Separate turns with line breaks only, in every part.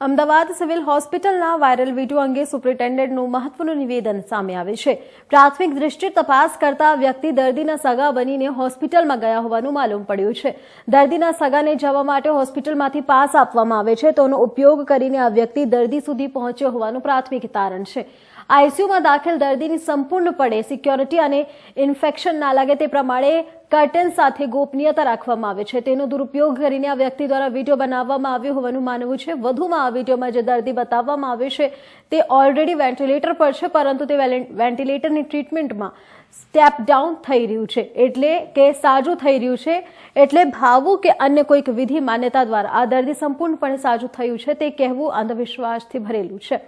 Ahmedabad civil હોસ્પિટલના viral video અંગે સુપ્રિન્ટેન્ડન્ટનું મહત્વનું નિવેદન સામે આવ્યું છે. પ્રાથમિક દ્રષ્ટિએ તપાસ કરતા વ્યક્તિ દર્દીના સગા બનીને હોસ્પિટલમાં ગયા હોવાનું માલુમ પડ્યું છે. દર્દીના સગાને જવા માટે હોસ્પિટલમાંથી પાસ આપવામાં આવે છે. તેનો ઉપયોગ કરીને આ વ્યક્તિ દર્દી સુધી પહોંચ્યો હોવાનું પ્રાથમિક તારણ છે. આઈસીયુમાં દાખલ દર્દીની સંપૂર્ણપણે સિક્યોરિટી અને ઇન્ફેક્શન ના લાગે તે પ્રમાણે કર્ટન સાથે ગોપનીયતા રાખવામાં આવે છે. તેનો દુરુપયોગ કરીને આ વ્યક્તિ દ્વારા વીડિયો બનાવવામાં આવ્યો હોવાનું માનવું છે. વધુમાં આ વિડીયોમાં જે દર્દી બતાવવામાં આવે છે તે ઓલરેડી વેન્ટિલેટર પર છે, પરંતુ તે વેન્ટિલેટરની ટ્રીટમેન્ટમાં સ્ટેપ ડાઉન થઈ રહ્યું છે. એટલે કે સાજું થઈ રહ્યું છે. એટલે ભાવવું કે અન્ય કોઈક વિધિ માન્યતા દ્વારા આ દર્દી સંપૂર્ણપણે સાજું થયું છે તે કહેવું અંધવિશ્વાસથી ભરેલું છે.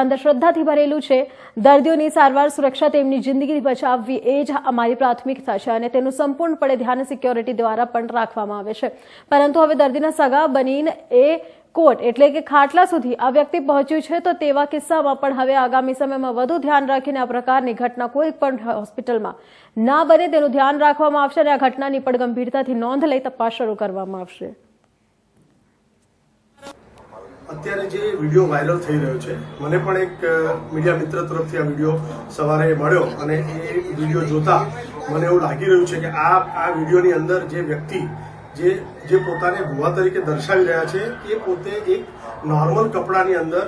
અંધશ્રદ્ધાથી ભરેલું છે. દર્દીઓની સારવાર, સુરક્ષા તેમની જિંદગી બચાવવી એ જ અમારી પ્રાથમિકતા છે અને તેનું સંપૂર્ણપણે ધ્યાન સિક્યોરિટી દ્વારા પણ રાખવામાં આવે છે. પરંતુ હવે દર્દીના સગા બનીને એ કોર્ટ એટલે કે ખાટલા સુધી આ વ્યક્તિ પહોંચ્યું છે તો તેવા કિસ્સામાં પણ હવે આગામી સમયમાં વધુ ધ્યાન રાખીને આ પ્રકારની ઘટના કોઈ પણ હોસ્પિટલમાં ના બને તેનું ધ્યાન રાખવામાં આવશે અને આ ઘટનાની પણ ગંભીરતાથી નોંધ લઈ તપાસ શરૂ કરવામાં આવશે.
અત્યારે જે વીડિયો વાયરલ થઈ રહ્યો છે, મને પણ એક મીડિયા મિત્ર તરફથી આ વીડિયો સવારે મળ્યો અને એ વીડિયો જોતા મને એવું લાગી રહ્યું છે કે આ આ વિડીયોની અંદર જે વ્યક્તિ જે જે પોતાને ભુવા તરીકે દર્શાવી રહ્યા છે, એ પોતે એક નોર્મલ કપડાની અંદર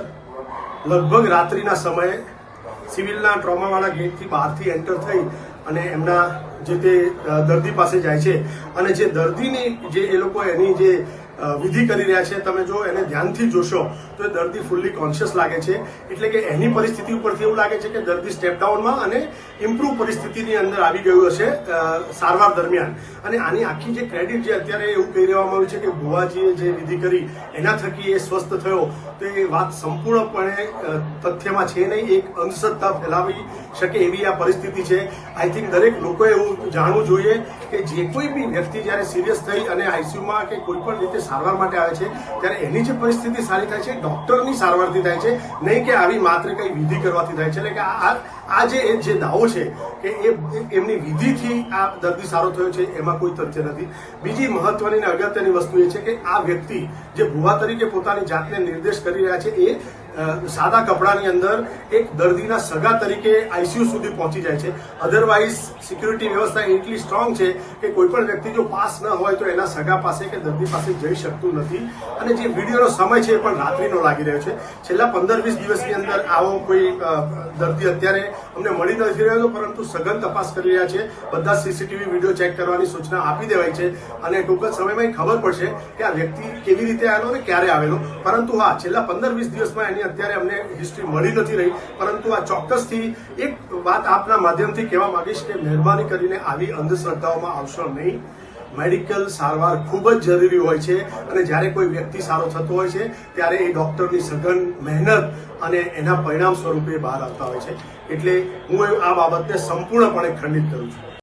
લગભગ રાત્રિના સમયે સિવિલના ટ્રોમાવાળા ગેટથી બહારથી એન્ટર થઈ અને એમના જે તે દર્દી પાસે જાય છે અને જે દર્દીની જે એ લોકો એની જે વિધિ કરી રહ્યા છે. તમે જો એને ધ્યાનથી જોશો, તો એ દર્દી ફૂલ્લી કોન્શિયસ લાગે છે. એટલે કે એની પરિસ્થિતિ ઉપરથી એવું લાગે છે કે દર્દી સ્ટેપ ડાઉનમાં અને ઇમ્પ્રુવ પરિસ્થિતિની અંદર આવી ગયું હશે સારવાર દરમિયાન. અને આની આખી જે ક્રેડિટ જે અત્યારે એવું કહી રહેવામાં આવ્યું છે કે ભુવાજીએ જે વિધિ કરી, એના થકી એ સ્વસ્થ થયો, તો એ વાત સંપૂર્ણપણે તથ્યમાં છે નહીં. એક અંધશ્રદ્ધા ફેલાવી શકે એવી આ પરિસ્થિતિ છે. આઈ થિંક દરેક લોકોએ એવું જાણવું જોઈએ કે જે કોઈ બી વ્યક્તિ જ્યારે સિરિયસ થઈ અને આઈસીયુમાં કે કોઈ પણ રીતે સારવાર માટે આવે છે, ત્યારે એની જે પરિસ્થિતિ સારી થાય છે ડોક્ટરની સારવારથી થાય છે, નહીં કે આવી માત્ર કંઈ વિધિ કરવાથી થાય છે. એટલે કે આ આ- જે જે દાવો છે કે એ એમની વિધિથી આ દર્દી સારો થયો છે, એમાં કોઈ તથ્ય નથી. બીજી મહત્વની અને અગત્યની વસ્તુ એ છે કે આ વ્યક્તિ જે ભુવા તરીકે પોતાની જાતને નિર્દેશ કરી રહ્યા છે, એ સાદા કપડાની અંદર એક દર્દીના સગા તરીકે આઈસીયુ સુધી પહોંચી જાય છે. અધરવાઇઝ સિક્યુરિટી વ્યવસ્થા એટલી સ્ટ્રોંગ છે કે કોઈ પણ વ્યક્તિ જો પાસ ન હોય તો એના સગા પાસે કે દર્દી પાસે જઈ શકતું નથી. અને જે વિડીયોનો સમય છે એ પણ રાત્રિનો લાગી રહ્યો છે. છેલ્લા પંદર વીસ દિવસની અંદર આવો કોઈ દર્દી અત્યારે અમને મળી નથી રહ્યો પરંતુ સઘન તપાસ કરી રહ્યા છે. બધા સીસીટીવી વીડિયો ચેક કરવાની સૂચના આપી દેવાય છે. અને ટૂંક જ સમયમાં ખબર પડશે કે આ વ્યક્તિ કેવી રીતે આવેલો અને ક્યારે આવેલો. પરંતુ હા, છેલ્લા પંદર વીસ દિવસમાં એની અત્યારે અમને હિસ્ટ્રી મળી નથી રહી. પરંતુ આ ચોક્કસથી એક વાત આપના માધ્યમથી કહેવા માંગીશ કે મહેરબાની કરીને આવી અંધશ્રદ્ધાઓમાં આવશો નહીં. મેડિકલ સારવાર ખૂબ જ જરૂરી હોય છે અને જ્યારે કોઈ વ્યક્તિ સારો થતો હોય છે, ત્યારે એ ડૉક્ટરની સઘન મહેનત અને એના પરિણામ સ્વરૂપે બહાર આવતા હોય છે. એટલે હું આ બાબતને સંપૂર્ણપણે ખંડિત કરું છું.